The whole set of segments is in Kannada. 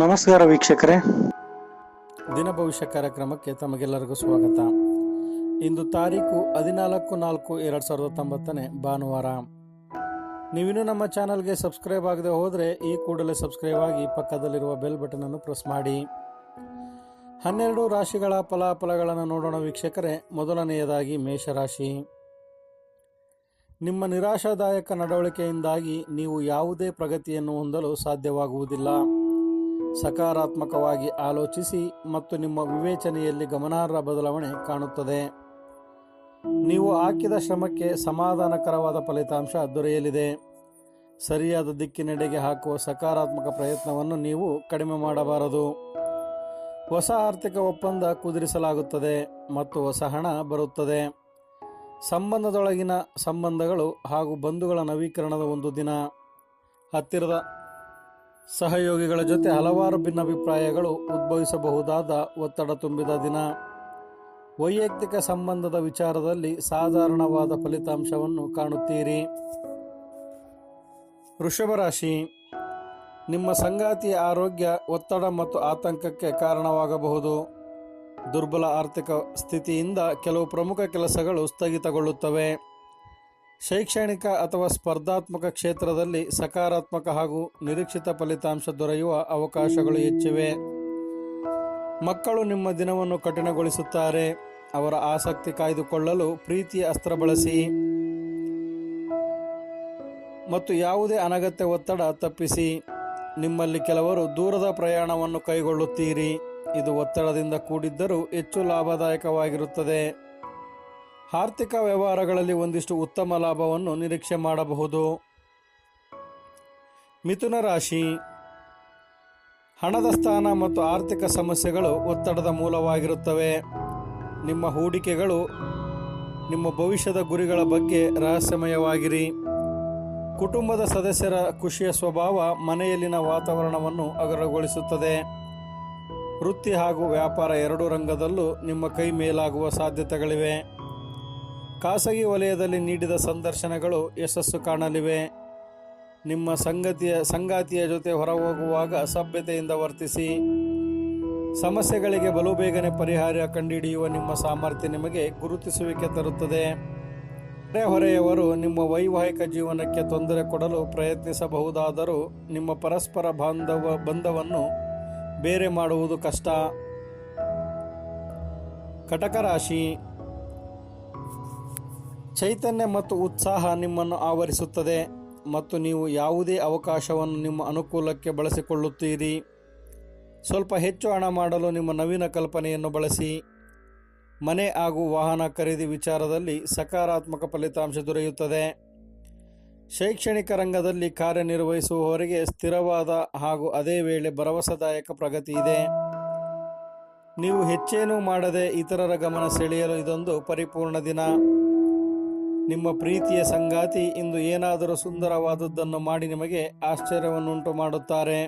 ನಮಸ್ಕಾರ ವೀಕ್ಷಕರೇ. ದಿನ ಭವಿಷ್ಯ ಕಾರ್ಯಕ್ರಮಕ್ಕೆ ತಮಗೆಲ್ಲರಿಗೂ ಸ್ವಾಗತ. ಇಂದು ತಾರೀಕು ಹದಿನಾಲ್ಕು ನಾಲ್ಕು ಎರಡು ಸಾವಿರದ ಹತ್ತೊಂಬತ್ತನೇ ಭಾನುವಾರ. ನೀವಿನ್ನೂ ನಮ್ಮ ಚಾನಲ್ಗೆ ಸಬ್ಸ್ಕ್ರೈಬ್ ಆಗದೆ ಹೋದರೆ ಈ ಕೂಡಲೇ ಸಬ್ಸ್ಕ್ರೈಬ್ ಆಗಿ ಪಕ್ಕದಲ್ಲಿರುವ ಬೆಲ್ ಅನ್ನು ಪ್ರೆಸ್ ಮಾಡಿ. ಹನ್ನೆರಡು ರಾಶಿಗಳ ಫಲಾಫಲಗಳನ್ನು ನೋಡೋಣ ವೀಕ್ಷಕರೇ. ಮೊದಲನೆಯದಾಗಿ ಮೇಷರಾಶಿ. ನಿಮ್ಮ ನಿರಾಶಾದಾಯಕ ನಡವಳಿಕೆಯಿಂದಾಗಿ ನೀವು ಯಾವುದೇ ಪ್ರಗತಿಯನ್ನು ಹೊಂದಲು ಸಾಧ್ಯವಾಗುವುದಿಲ್ಲ. ಸಕಾರಾತ್ಮಕವಾಗಿ ಆಲೋಚಿಸಿ ಮತ್ತು ನಿಮ್ಮ ವಿವೇಚನೆಯಲ್ಲಿ ಗಮನಾರ್ಹ ಬದಲಾವಣೆ ಕಾಣುತ್ತದೆ. ನೀವು ಹಾಕಿದ ಶ್ರಮಕ್ಕೆ ಸಮಾಧಾನಕರವಾದ ಫಲಿತಾಂಶ ದೊರೆಯಲಿದೆ. ಸರಿಯಾದ ದಿಕ್ಕಿನೆಡೆಗೆ ಹಾಕುವ ಸಕಾರಾತ್ಮಕ ಪ್ರಯತ್ನವನ್ನು ನೀವು ಕಡಿಮೆ ಮಾಡಬಾರದು. ಹೊಸ ಆರ್ಥಿಕ ಒಪ್ಪಂದ ಕುದುರಿಸಲಾಗುತ್ತದೆ ಮತ್ತು ಹೊಸ ಹಣ ಬರುತ್ತದೆ. ಸಂಬಂಧದೊಳಗಿನ ಸಂಬಂಧಗಳು ಹಾಗೂ ಬಂಧುಗಳ ನವೀಕರಣದ ಒಂದು ದಿನ. ಹತ್ತಿರದ ಸಹಯೋಗಿಗಳ ಜೊತೆ ಹಲವಾರು ಭಿನ್ನಾಭಿಪ್ರಾಯಗಳು ಉದ್ಭವಿಸಬಹುದಾದ ಒತ್ತಡ ತುಂಬಿದ ದಿನ. ವೈಯಕ್ತಿಕ ಸಂಬಂಧದ ವಿಚಾರದಲ್ಲಿ ಸಾಧಾರಣವಾದ ಫಲಿತಾಂಶವನ್ನು ಕಾಣುತ್ತೀರಿ. ವೃಷಭ ರಾಶಿ. ನಿಮ್ಮ ಸಂಗಾತಿಯ ಆರೋಗ್ಯ ಒತ್ತಡ ಮತ್ತು ಆತಂಕಕ್ಕೆ ಕಾರಣವಾಗಬಹುದು. ದುರ್ಬಲ ಆರ್ಥಿಕ ಸ್ಥಿತಿಯಿಂದ ಕೆಲವು ಪ್ರಮುಖ ಕೆಲಸಗಳು ಸ್ಥಗಿತಗೊಳ್ಳುತ್ತವೆ. ಶೈಕ್ಷಣಿಕ ಅಥವಾ ಸ್ಪರ್ಧಾತ್ಮಕ ಕ್ಷೇತ್ರದಲ್ಲಿ ಸಕಾರಾತ್ಮಕ ಹಾಗೂ ನಿರೀಕ್ಷಿತ ಫಲಿತಾಂಶ ದೊರೆಯುವ ಅವಕಾಶಗಳು ಹೆಚ್ಚಿವೆ. ಮಕ್ಕಳು ನಿಮ್ಮ ದಿನವನ್ನು ಕಠಿಣಗೊಳಿಸುತ್ತಾರೆ. ಅವರ ಆಸಕ್ತಿ ಕಾಯ್ದುಕೊಳ್ಳಲು ಪ್ರೀತಿಯ ಅಸ್ತ್ರ ಬಳಸಿ. ಮತ್ತು ಯಾವುದೇ ಅನಗತ್ಯ ಒತ್ತಡ ತಪ್ಪಿಸಿ. ನಿಮ್ಮಲ್ಲಿ ಕೆಲವರು ದೂರದ ಪ್ರಯಾಣವನ್ನು ಕೈಗೊಳ್ಳುತ್ತೀರಿ. ಇದು ಒತ್ತಡದಿಂದ ಕೂಡಿದ್ದರೂ ಹೆಚ್ಚು ಲಾಭದಾಯಕವಾಗಿರುತ್ತದೆ. ಆರ್ಥಿಕ ವ್ಯವಹಾರಗಳಲ್ಲಿ ಒಂದಿಷ್ಟು ಉತ್ತಮ ಲಾಭವನ್ನು ನಿರೀಕ್ಷೆ ಮಾಡಬಹುದು. ಮಿಥುನ ರಾಶಿ. ಹಣದ ಸ್ಥಾನ ಮತ್ತು ಆರ್ಥಿಕ ಸಮಸ್ಯೆಗಳು ಒತ್ತಡದ ಮೂಲವಾಗಿರುತ್ತವೆ. ನಿಮ್ಮ ಹೂಡಿಕೆಗಳು ನಿಮ್ಮ ಭವಿಷ್ಯದ ಗುರಿಗಳ ಬಗ್ಗೆ ರಹಸ್ಯಮಯವಾಗಿರಿ. ಕುಟುಂಬದ ಸದಸ್ಯರ ಖುಷಿಯ ಸ್ವಭಾವ ಮನೆಯಲ್ಲಿನ ವಾತಾವರಣವನ್ನು ಅಗರಗೊಳಿಸುತ್ತದೆ. ವೃತ್ತಿ ಹಾಗೂ ವ್ಯಾಪಾರ ಎರಡೂ ರಂಗದಲ್ಲೂ ನಿಮ್ಮ ಕೈ ಮೇಲಾಗುವ ಸಾಧ್ಯತೆಗಳಿವೆ. ಖಾಸಗಿ ವಲಯದಲ್ಲಿ ನೀಡಿದ ಸಂದರ್ಶನಗಳು ಯಶಸ್ಸು ಕಾಣಲಿವೆ. ನಿಮ್ಮ ಸಂಗತಿಯ ಸಂಗಾತಿಯ ಜೊತೆ ಹೊರಹೋಗುವಾಗ ಅಸಭ್ಯತೆಯಿಂದ ವರ್ತಿಸಿ. ಸಮಸ್ಯೆಗಳಿಗೆ ಬಲು ಬೇಗನೆ ಪರಿಹಾರ ಕಂಡುಹಿಡಿಯುವ ನಿಮ್ಮ ಸಾಮರ್ಥ್ಯ ನಿಮಗೆ ಗುರುತಿಸುವಿಕೆ ತರುತ್ತದೆ. ಹೊರೆಯವರು ನಿಮ್ಮ ವೈವಾಹಿಕ ಜೀವನಕ್ಕೆ ತೊಂದರೆ ಕೊಡಲು ಪ್ರಯತ್ನಿಸಬಹುದಾದರೂ ನಿಮ್ಮ ಪರಸ್ಪರ ಬಾಂಧವ ಬಂಧವನ್ನು ಬೇರೆ ಮಾಡುವುದು ಕಷ್ಟ. ಕಟಕ ರಾಶಿ ಚೈತನ್ಯ ಮತ್ತು ಉತ್ಸಾಹ ನಿಮ್ಮನ್ನು ಆವರಿಸುತ್ತದೆ ಮತ್ತು ನೀವು ಯಾವುದೇ ಅವಕಾಶವನ್ನು ನಿಮ್ಮ ಅನುಕೂಲಕ್ಕೆ ಬಳಸಿಕೊಳ್ಳುತ್ತೀರಿ. ಸ್ವಲ್ಪ ಹೆಚ್ಚು ಹಣ ಮಾಡಲು ನಿಮ್ಮ ನವೀನ ಕಲ್ಪನೆಯನ್ನು ಬಳಸಿ. ಮನೆ ಹಾಗೂ ವಾಹನ ಖರೀದಿ ವಿಚಾರದಲ್ಲಿ ಸಕಾರಾತ್ಮಕ ಫಲಿತಾಂಶ ದೊರೆಯುತ್ತದೆ. ಶೈಕ್ಷಣಿಕ ರಂಗದಲ್ಲಿ ಕಾರ್ಯನಿರ್ವಹಿಸುವವರಿಗೆ ಸ್ಥಿರವಾದ ಹಾಗೂ ಅದೇ ವೇಳೆ ಭರವಸೆದಾಯಕ ಪ್ರಗತಿ ಇದೆ. ನೀವು ಹೆಚ್ಚೇನೂ ಮಾಡದೆ ಇತರರ ಗಮನ ಸೆಳೆಯಲು ಇದೊಂದು ಪರಿಪೂರ್ಣ ದಿನ. ನಿಮ್ಮ ಪ್ರೀತಿಯ ಸಂಗಾತಿ ಇಂದು ಏನಾದರೂ ಸುಂದರವಾದದ್ದನ್ನು ಮಾಡಿ ನಿಮಗೆ ಆಶ್ಚರ್ಯವನ್ನುಂಟು ಮಾಡುತ್ತಾರೆ.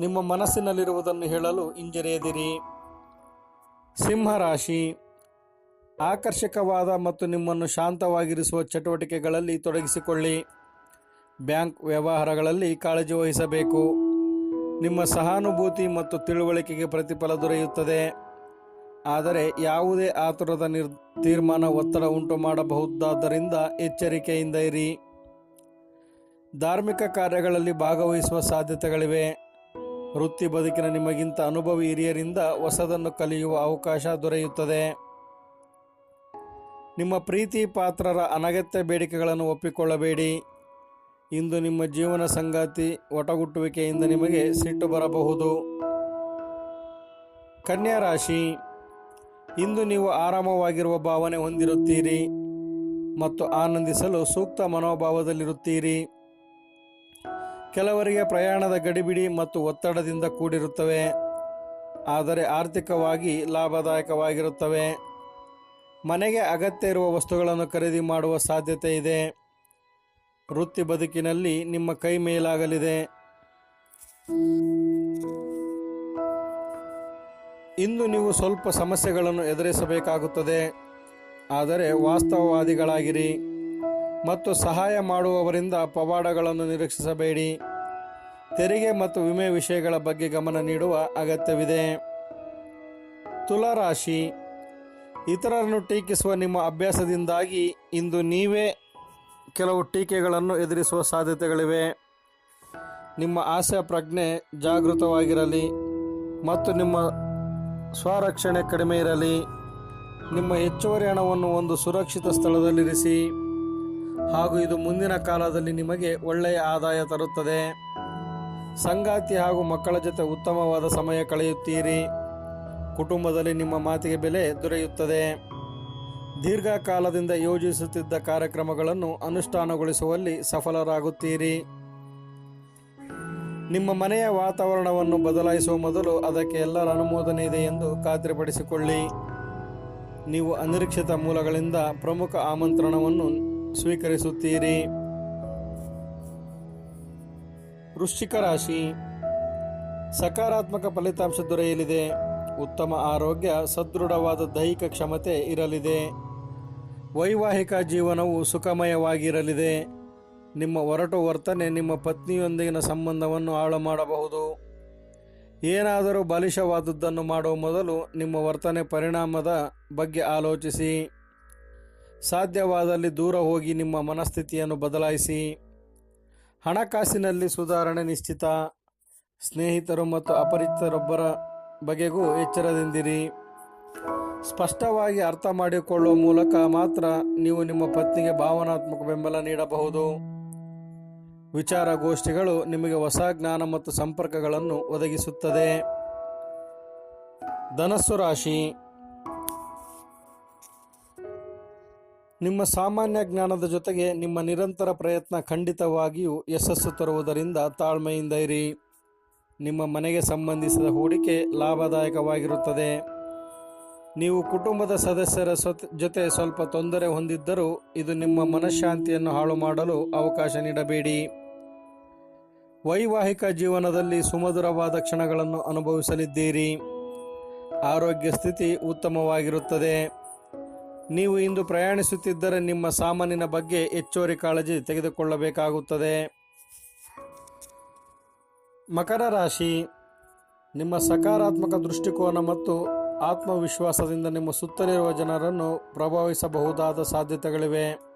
ನಿಮ್ಮ ಮನಸ್ಸಿನಲ್ಲಿರುವುದನ್ನು ಹೇಳಲು ಹಿಂಜರಿಯದಿರಿ. ಸಿಂಹರಾಶಿ, ಆಕರ್ಷಕವಾದ ಮತ್ತು ನಿಮ್ಮನ್ನು ಶಾಂತವಾಗಿರಿಸುವ ಚಟುವಟಿಕೆಗಳಲ್ಲಿ ತೊಡಗಿಸಿಕೊಳ್ಳಿ. ಬ್ಯಾಂಕ್ ವ್ಯವಹಾರಗಳಲ್ಲಿ ಕಾಳಜಿ ವಹಿಸಬೇಕು. ನಿಮ್ಮ ಸಹಾನುಭೂತಿ ಮತ್ತು ತಿಳುವಳಿಕೆಗೆ ಪ್ರತಿಫಲ ದೊರೆಯುತ್ತದೆ. ಆದರೆ ಯಾವುದೇ ಆತುರದ ನಿರ್, ತೀರ್ಮಾನ ಒತ್ತಡ ಉಂಟು ಮಾಡಬಹುದಾದ್ದರಿಂದ ಎಚ್ಚರಿಕೆಯಿಂದ ಇರಿ. ಧಾರ್ಮಿಕ ಕಾರ್ಯಗಳಲ್ಲಿ ಭಾಗವಹಿಸುವ ಸಾಧ್ಯತೆಗಳಿವೆ. ವೃತ್ತಿ ಬದುಕಿನ ನಿಮಗಿಂತ ಅನುಭವಿ ಹಿರಿಯರಿಂದ ಹೊಸದನ್ನು ಕಲಿಯುವ ಅವಕಾಶ ದೊರೆಯುತ್ತದೆ. ನಿಮ್ಮ ಪ್ರೀತಿ ಪಾತ್ರರ ಅನಗತ್ಯ ಬೇಡಿಕೆಗಳನ್ನು ಒಪ್ಪಿಕೊಳ್ಳಬೇಡಿ. ಇಂದು ನಿಮ್ಮ ಜೀವನ ಸಂಗಾತಿ ಒಟಗುಟ್ಟುವಿಕೆಯಿಂದ ನಿಮಗೆ ಸಿಟ್ಟು ಬರಬಹುದು. ಕನ್ಯಾ ರಾಶಿ ಇಂದು ನೀವು ಆರಾಮವಾಗಿರುವ ಭಾವನೆ ಹೊಂದಿರುತ್ತೀರಿ ಮತ್ತು ಆನಂದಿಸಲು ಸೂಕ್ತ ಮನೋಭಾವದಲ್ಲಿರುತ್ತೀರಿ. ಕೆಲವರಿಗೆ ಪ್ರಯಾಣದ ಗಡಿಬಿಡಿ ಮತ್ತು ಒತ್ತಡದಿಂದ ಕೂಡಿರುತ್ತವೆ, ಆದರೆ ಆರ್ಥಿಕವಾಗಿ ಲಾಭದಾಯಕವಾಗಿರುತ್ತವೆ. ಮನೆಗೆ ಅಗತ್ಯ ಇರುವ ವಸ್ತುಗಳನ್ನು ಖರೀದಿ ಮಾಡುವ ಸಾಧ್ಯತೆ ಇದೆ. ವೃತ್ತಿ ಬದುಕಿನಲ್ಲಿ ನಿಮ್ಮ ಕೈ ಮೇಲಾಗಲಿದೆ. ಇಂದು ನೀವು ಸ್ವಲ್ಪ ಸಮಸ್ಯೆಗಳನ್ನು ಎದುರಿಸಬೇಕಾಗುತ್ತದೆ. ಆದರೆ ವಾಸ್ತವವಾದಿಗಳಾಗಿರಿ ಮತ್ತು ಸಹಾಯ ಮಾಡುವವರಿಂದ ಪವಾಡಗಳನ್ನು ನಿರೀಕ್ಷಿಸಬೇಡಿ. ತೆರಿಗೆ ಮತ್ತು ವಿಮೆ ವಿಷಯಗಳ ಬಗ್ಗೆ ಗಮನ ನೀಡುವ ಅಗತ್ಯವಿದೆ. ತುಲಾರಾಶಿ, ಇತರರನ್ನು ಟೀಕಿಸುವ ನಿಮ್ಮ ಅಭ್ಯಾಸದಿಂದಾಗಿ ಇಂದು ನೀವೇ ಕೆಲವು ಟೀಕೆಗಳನ್ನು ಎದುರಿಸುವ ಸಾಧ್ಯತೆಗಳಿವೆ. ನಿಮ್ಮ ಆಸೆ, ಪ್ರಜ್ಞೆ ಜಾಗೃತವಾಗಿರಲಿ ಮತ್ತು ನಿಮ್ಮ ಸ್ವರಕ್ಷಣೆ ಕಡಿಮೆ ಇರಲಿ. ನಿಮ್ಮ ಹೆಚ್ಚುವರಿ ಹಣವನ್ನು ಒಂದು ಸುರಕ್ಷಿತ ಸ್ಥಳದಲ್ಲಿರಿಸಿ. ಹಾಗೂ ಇದು ಮುಂದಿನ ಕಾಲದಲ್ಲಿ ನಿಮಗೆ ಒಳ್ಳೆಯ ಆದಾಯ ತರುತ್ತದೆ. ಸಂಗಾತಿ ಹಾಗೂ ಮಕ್ಕಳ ಜೊತೆ ಉತ್ತಮವಾದ ಸಮಯ ಕಳೆಯುತ್ತೀರಿ. ಕುಟುಂಬದಲ್ಲಿ ನಿಮ್ಮ ಮಾತಿಗೆ ಬೆಲೆ ದೊರೆಯುತ್ತದೆ. ದೀರ್ಘಕಾಲದಿಂದ ಯೋಜಿಸುತ್ತಿದ್ದ ಕಾರ್ಯಕ್ರಮಗಳನ್ನು ಅನುಷ್ಠಾನಗೊಳಿಸುವಲ್ಲಿ ಸಫಲರಾಗುತ್ತೀರಿ. ನಿಮ್ಮ ಮನೆಯ ವಾತಾವರಣವನ್ನು ಬದಲಾಯಿಸುವ ಮೊದಲು ಅದಕ್ಕೆ ಎಲ್ಲರ ಅನುಮೋದನೆ ಇದೆ ಎಂದು ಖಾತ್ರಿಪಡಿಸಿಕೊಳ್ಳಿ. ನೀವು ಅನಿರೀಕ್ಷಿತ ಮೂಲಗಳಿಂದ ಪ್ರಮುಖ ಆಮಂತ್ರಣವನ್ನು ಸ್ವೀಕರಿಸುತ್ತೀರಿ. ವೃಶ್ಚಿಕ ರಾಶಿ. ಸಕಾರಾತ್ಮಕ ಫಲಿತಾಂಶ ದೊರೆಯಲಿದೆ. ಉತ್ತಮ ಆರೋಗ್ಯ, ಸದೃಢವಾದ ದೈಹಿಕ ಕ್ಷಮತೆ ಇರಲಿದೆ. ವೈವಾಹಿಕ ಜೀವನವು ಸುಖಮಯವಾಗಿರಲಿದೆ. ನಿಮ್ಮ ಒರಟು ವರ್ತನೆ ನಿಮ್ಮ ಪತ್ನಿಯೊಂದಿಗಿನ ಸಂಬಂಧವನ್ನು ಹಾಳು ಮಾಡಬಹುದು. ಏನಾದರೂ ಬಾಲಿಶವಾದದ್ದನ್ನು ಮಾಡುವ ಮೊದಲು ನಿಮ್ಮ ವರ್ತನೆ ಪರಿಣಾಮದ ಬಗ್ಗೆ ಆಲೋಚಿಸಿ. ಸಾಧ್ಯವಾದಲ್ಲಿ ದೂರ ಹೋಗಿ ನಿಮ್ಮ ಮನಸ್ಥಿತಿಯನ್ನು ಬದಲಾಯಿಸಿ. ಹಣಕಾಸಿನಲ್ಲಿ ಸುಧಾರಣೆ ನಿಶ್ಚಿತ. ಸ್ನೇಹಿತರು ಮತ್ತು ಅಪರಿಚಿತರೊಬ್ಬರ ಬಗೆಗೂ ಎಚ್ಚರದಿಂದಿರಿ. ಸ್ಪಷ್ಟವಾಗಿ ಅರ್ಥ ಮಾಡಿಕೊಳ್ಳುವ ಮೂಲಕ ಮಾತ್ರ ನೀವು ನಿಮ್ಮ ಪತ್ನಿಗೆ ಭಾವನಾತ್ಮಕ ಬೆಂಬಲ ನೀಡಬಹುದು. ವಿಚಾರಗೋಷ್ಠಿಗಳು ನಿಮಗೆ ಹೊಸ ಜ್ಞಾನ ಮತ್ತು ಸಂಪರ್ಕಗಳನ್ನು ಒದಗಿಸುತ್ತದೆ. ಧನಸ್ಸು ರಾಶಿ. ನಿಮ್ಮ ಸಾಮಾನ್ಯ ಜ್ಞಾನದ ಜೊತೆಗೆ ನಿಮ್ಮ ನಿರಂತರ ಪ್ರಯತ್ನ ಖಂಡಿತವಾಗಿಯೂ ಯಶಸ್ಸು ತರುವುದರಿಂದ ತಾಳ್ಮೆಯಿಂದ ಇರಿ. ನಿಮ್ಮ ಮನೆಗೆ ಸಂಬಂಧಿಸಿದ ಹೂಡಿಕೆ ಲಾಭದಾಯಕವಾಗಿರುತ್ತದೆ. ನೀವು ಕುಟುಂಬದ ಸದಸ್ಯರ ಜೊತೆ ಸ್ವಲ್ಪ ತೊಂದರೆ ಹೊಂದಿದ್ದರೂ ಇದು ನಿಮ್ಮ ಮನಃಶಾಂತಿಯನ್ನು ಹಾಳು ಮಾಡಲು ಅವಕಾಶ ನೀಡಬೇಡಿ. ವೈವಾಹಿಕ ಜೀವನದಲ್ಲಿ ಸುಮಧುರವಾದ ಕ್ಷಣಗಳನ್ನು ಅನುಭವಿಸಲಿದ್ದೀರಿ. ಆರೋಗ್ಯ ಸ್ಥಿತಿ ಉತ್ತಮವಾಗಿರುತ್ತದೆ. ನೀವು ಇಂದು ಪ್ರಯಾಣಿಸುತ್ತಿದ್ದರೆ ನಿಮ್ಮ ಸಾಮಾನಿನ ಬಗ್ಗೆ ಹೆಚ್ಚುವರಿ ಕಾಳಜಿ ತೆಗೆದುಕೊಳ್ಳಬೇಕಾಗುತ್ತದೆ. ಮಕರ ರಾಶಿ, ನಿಮ್ಮ ಸಕಾರಾತ್ಮಕ ದೃಷ್ಟಿಕೋನ ಮತ್ತು ಆತ್ಮವಿಶ್ವಾಸದಿಂದ ನಿಮ್ಮ ಸುತ್ತಲಿರುವ ಜನರನ್ನು ಪ್ರಭಾವಿಸಬಹುದಾದ ಸಾಧ್ಯತೆಗಳಿವೆ.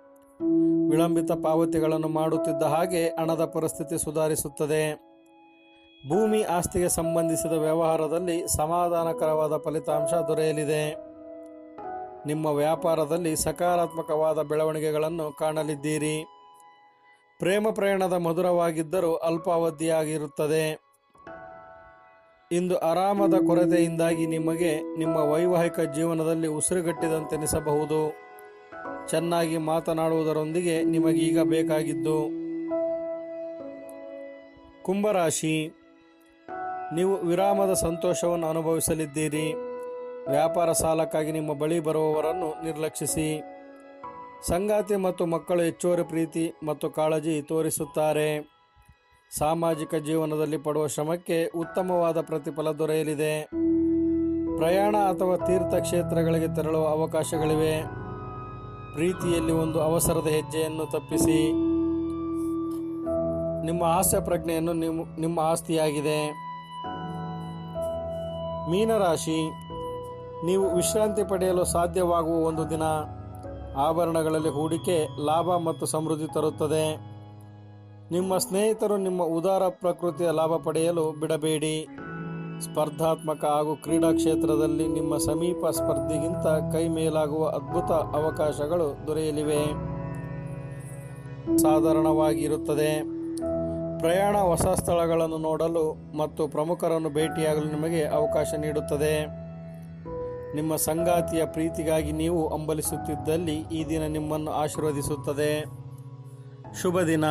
ವಿಳಂಬಿತ ಪಾವತಿಗಳನ್ನು ಮಾಡುತ್ತಿದ್ದ ಹಾಗೆ ಹಣದ ಪರಿಸ್ಥಿತಿ ಸುಧಾರಿಸುತ್ತದೆ. ಭೂಮಿ ಆಸ್ತಿಗೆ ಸಂಬಂಧಿಸಿದ ವ್ಯವಹಾರದಲ್ಲಿ ಸಮಾಧಾನಕರವಾದ ಫಲಿತಾಂಶ ದೊರೆಯಲಿದೆ. ನಿಮ್ಮ ವ್ಯಾಪಾರದಲ್ಲಿ ಸಕಾರಾತ್ಮಕವಾದ ಬೆಳವಣಿಗೆಗಳನ್ನು ಕಾಣಲಿದ್ದೀರಿ. ಪ್ರೇಮ ಪ್ರಯಾಣದ ಮಧುರವಾಗಿದ್ದರೂ ಅಲ್ಪಾವಧಿಯಾಗಿರುತ್ತದೆ. ಇಂದು ಆರಾಮದ ಕೊರತೆಯಿಂದಾಗಿ ನಿಮಗೆ ನಿಮ್ಮ ವೈವಾಹಿಕ ಜೀವನದಲ್ಲಿ ಉಸಿರುಗಟ್ಟಿದಂತೆನಿಸಬಹುದು. ಚೆನ್ನಾಗಿ ಮಾತನಾಡುವುದರೊಂದಿಗೆ ನಿಮಗೀಗ ಬೇಕಾಗಿದ್ದು ಕುಂಭರಾಶಿ. ನೀವು ವಿರಾಮದ ಸಂತೋಷವನ್ನು ಅನುಭವಿಸಲಿದ್ದೀರಿ. ವ್ಯಾಪಾರ ಸಾಲಕ್ಕಾಗಿ ನಿಮ್ಮ ಬಳಿ ಬರುವವರನ್ನು ನಿರ್ಲಕ್ಷಿಸಿ. ಸಂಗಾತಿ ಮತ್ತು ಮಕ್ಕಳು ಹೆಚ್ಚುವರಿ ಪ್ರೀತಿ ಮತ್ತು ಕಾಳಜಿ ತೋರಿಸುತ್ತಾರೆ. ಸಾಮಾಜಿಕ ಜೀವನದಲ್ಲಿ ಪಡುವ ಶ್ರಮಕ್ಕೆ ಉತ್ತಮವಾದ ಪ್ರತಿಫಲ ದೊರೆಯಲಿದೆ. ಪ್ರಯಾಣ ಅಥವಾ ತೀರ್ಥಕ್ಷೇತ್ರಗಳಿಗೆ ತೆರಳುವ ಅವಕಾಶಗಳಿವೆ. ಪ್ರೀತಿಯಲ್ಲಿ ಒಂದು ಅವಸರದ ಹೆಜ್ಜೆಯನ್ನು ತಪ್ಪಿಸಿ. ನಿಮ್ಮ ಹಾಸ್ಯ ಪ್ರಜ್ಞೆಯನ್ನು ನಿಮ್ಮ ನಿಮ್ಮ ಆಸ್ತಿಯಾಗಿದೆ. ಮೀನರಾಶಿ, ನೀವು ವಿಶ್ರಾಂತಿ ಪಡೆಯಲು ಸಾಧ್ಯವಾಗುವ ಒಂದು ದಿನ. ಆಭರಣಗಳಲ್ಲಿ ಹೂಡಿಕೆ ಲಾಭ ಮತ್ತು ಸಮೃದ್ಧಿ ತರುತ್ತದೆ. ನಿಮ್ಮ ಸ್ನೇಹಿತರು ನಿಮ್ಮ ಉದಾರ ಪ್ರಕೃತಿಯ ಲಾಭ ಪಡೆಯಲು ಬಿಡಬೇಡಿ. ಸ್ಪರ್ಧಾತ್ಮಕ ಹಾಗೂ ಕ್ರೀಡಾ ಕ್ಷೇತ್ರದಲ್ಲಿ ನಿಮ್ಮ ಸಮೀಪ ಸ್ಪರ್ಧಿಗಿಂತ ಕೈ ಮೇಲಾಗುವ ಅದ್ಭುತ ಅವಕಾಶಗಳು ದೊರೆಯಲಿವೆ. ಸಾಧಾರಣವಾಗಿರುತ್ತದೆ. ಪ್ರಯಾಣ ಹೊಸ ಸ್ಥಳಗಳನ್ನು ನೋಡಲು ಮತ್ತು ಪ್ರಮುಖರನ್ನು ಭೇಟಿಯಾಗಲು ನಿಮಗೆ ಅವಕಾಶ ನೀಡುತ್ತದೆ. ನಿಮ್ಮ ಸಂಗಾತಿಯ ಪ್ರೀತಿಗಾಗಿ ನೀವು ಹಂಬಲಿಸುತ್ತಿದ್ದಲ್ಲಿ ಈ ದಿನ ನಿಮ್ಮನ್ನು ಆಶೀರ್ವದಿಸುತ್ತದೆ. ಶುಭ ದಿನ